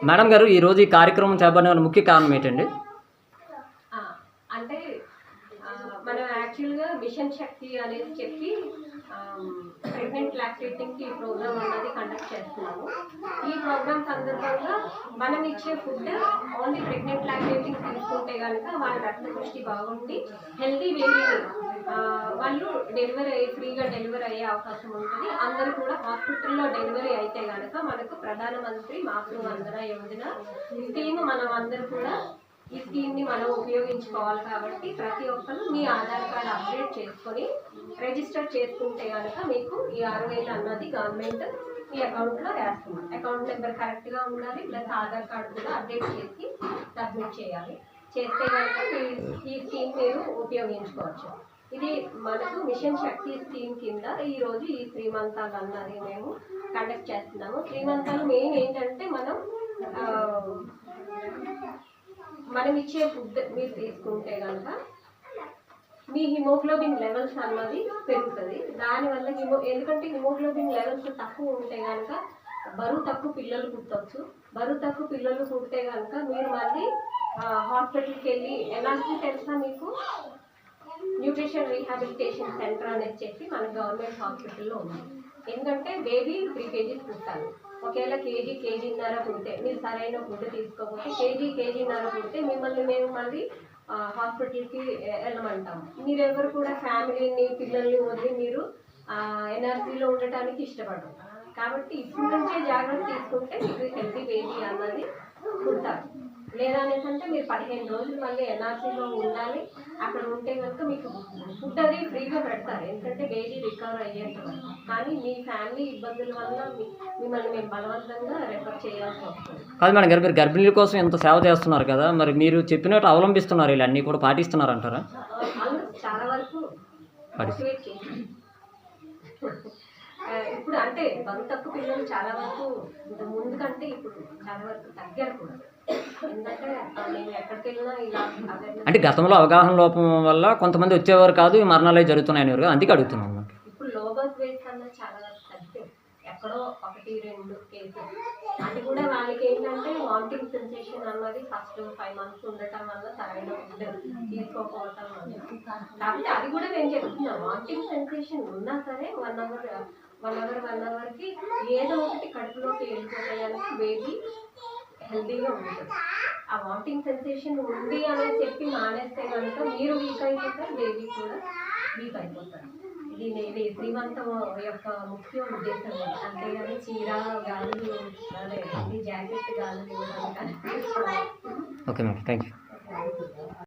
Madam గారు ఈ రోజు ఈ కార్యక్రమం చేపట్టిన ముఖ్య కారణం ఏంటండి? అంటే మనం యాక్చువల్గా మిషన్ శక్తి అనేది చెప్పి ప్రెగ్నెంట్ లాక్టేటింగ్కి ఈ ప్రోగ్రామ్ అనేది కండక్ట్ చేస్తున్నాము. ఈ ప్రోగ్రామ్ సందర్భంగా మనం ఇచ్చే ఫుడ్ ఓన్లీ ప్రెగ్నెంట్ లాక్టేటింగ్ తీసుకుంటే కనుక వాళ్ళ రక్త దృష్టి బాగుండి హెల్తీ బేబీ వాళ్ళు డెలివరీ అయ్యి ఫ్రీగా డెలివరీ అయ్యే అవకాశం ఉంటుంది. అందరూ కూడా హాస్పిటల్లో డెలివరీ అయితే కనుక మనకు ప్రధానమంత్రి మాతృ వందన యోజన స్కీమ్ మనం అందరూ కూడా ఈ స్కీమ్ని మనం ఉపయోగించుకోవాలి కాబట్టి ప్రతి ఒక్కరు మీ ఆధార్ కార్డ్ అప్డేట్ చేసుకొని రిజిస్టర్ చేసుకుంటే కనుక మీకు ఈ ఆరు వేలు అన్నది గవర్నమెంట్ మీ అకౌంట్లో వేస్తున్నాం అకౌంట్ నెంబర్ కరెక్ట్గా ఉండాలి ప్లస్ ఆధార్ కార్డు కూడా అప్డేట్ చేసి సబ్మిట్ చేయాలి. చేస్తే కనుక ఈ స్కీమ్ మీరు ఉపయోగించుకోవచ్చు. ఇది మనకు మిషన్ శక్తి స్కీమ్ కింద ఈ ఈ శ్రీమంతాలు అన్నది మేము కండక్ట్ చేస్తున్నాము. శ్రీమంతాలు మెయిన్ ఏంటంటే మనం మనం ఇచ్చే ఫుడ్ మీరు తీసుకుంటే కనుక మీ హిమోగ్లోబిన్ లెవెల్స్ అన్నది పెరుగుతుంది. దానివల్ల హిమో ఎందుకంటే హిమోగ్లోబిన్ లెవెల్స్ తక్కువ ఉంటే కనుక బరువు తక్కువ పిల్లలు పుట్టవచ్చు బరువు తక్కువ పిల్లలు పుట్టే కనుక మీరు మళ్ళీ హాస్పిటల్కి వెళ్ళి ఎలాంటి తెలుసా మీకు? న్యూట్రిషన్ రీహాబిలిటేషన్ సెంటర్ అనేది చెప్పి మన గవర్నమెంట్ హాస్పిటల్లో ఉంది. ఎందుకంటే బేబీ త్రీ కేజీస్ పుట్టాలి. ఒకవేళ కేజీ కేజీన్నర పుడితే మీరు సరైన ఫుడ్ తీసుకోకపోతే కేజీ కేజీన్నర పుడితే మిమ్మల్ని మేము మళ్ళీ హాస్పిటల్కి వెళ్ళమంటాం మీరెవరు కూడా ఫ్యామిలీని పిల్లల్ని వదిలి మీరు ఎనర్జీలో ఉండటానికి ఇష్టపడరు. కాబట్టి ఇప్పుడు నుంచే జాగ్రత్త తీసుకుంటే మీకు హెల్తీ బేబీ అన్నది పుడతారు. లేదా అనేసి మీరు పదిహేను రోజులు మళ్ళీ ఎన్ఆర్సీలో ఉండాలి. అక్కడ ఉంటే కనుక మీకు ఫుడ్ అది ఫ్రీగా పెడతారు. ఎందుకంటే బేబీ రికవర్ అయ్యేంత వరకు. కానీ మీ ఫ్యామిలీ ఇబ్బందుల వల్ల మిమ్మల్ని మేము బలవంతంగా రెఫర్ చేయాల్సి వస్తుంది. కాదు మేడం గారు మీరు గర్భిణీల కోసం ఇంత సేవ చేస్తున్నారు కదా మరి మీరు చెప్పినట్టు అవలంబిస్తున్నారు ఇలా అన్నీ కూడా పాటిస్తున్నారు అంటారా? చాలా వరకు ఇప్పుడు అంటే బరువు తక్కువ పిల్లలు చాలా వరకు ముందు కంటే ఇప్పుడు చాలా వరకు తగ్గారు కూడా. ఎందుకంటే నేను ఎక్కడికి వెళ్ళినా అంటే గతంలో అవగాహన లోపం వల్ల కొంతమంది వచ్చేవారు కాదు ఈ మరణాలు జరుగుతున్నాయి అనేవారు కదా. అందుకే అడుగుతున్నాం అన్నమాట. ఇప్పుడు లో బర్త్ వెయిట్ చాలా వరకు ఎక్కడో ఒకటి రెండు కేసెస్ అది కూడా వాళ్ళకి ఏంటంటే వామిటింగ్ సెన్సేషన్ అన్నది ఫస్ట్ ఫైవ్ మంత్స్ ఉండటం వల్ల సరైన ఫుడ్ తీసుకోకపోవటం వల్ల. కాబట్టి అది కూడా నేను చెప్తున్నాను వామిటింగ్ సెన్సేషన్ ఉన్నా సరే one hour one hour one అవర్కి ఏదో ఒకటి కడుపులోకి వెళ్ళిపోతాయని బేబీ హెల్దీగా ఉంటుంది. ఆ వామిటింగ్ సెన్సేషన్ ఉంది అని చెప్పి మానేస్తే కనుక మీరు వీక్ అయిపోతారు బేబీ కూడా వీక్ అయిపోతారు. ఇది నేను శ్రీమంతం యొక్క ముఖ్య ఉద్దేశం. అంతేగాని చీర గాజులు అదే జాకెట్ గాజులు ఇవ్వడం ఓకే మ్యామ్ థ్యాంక్ యూ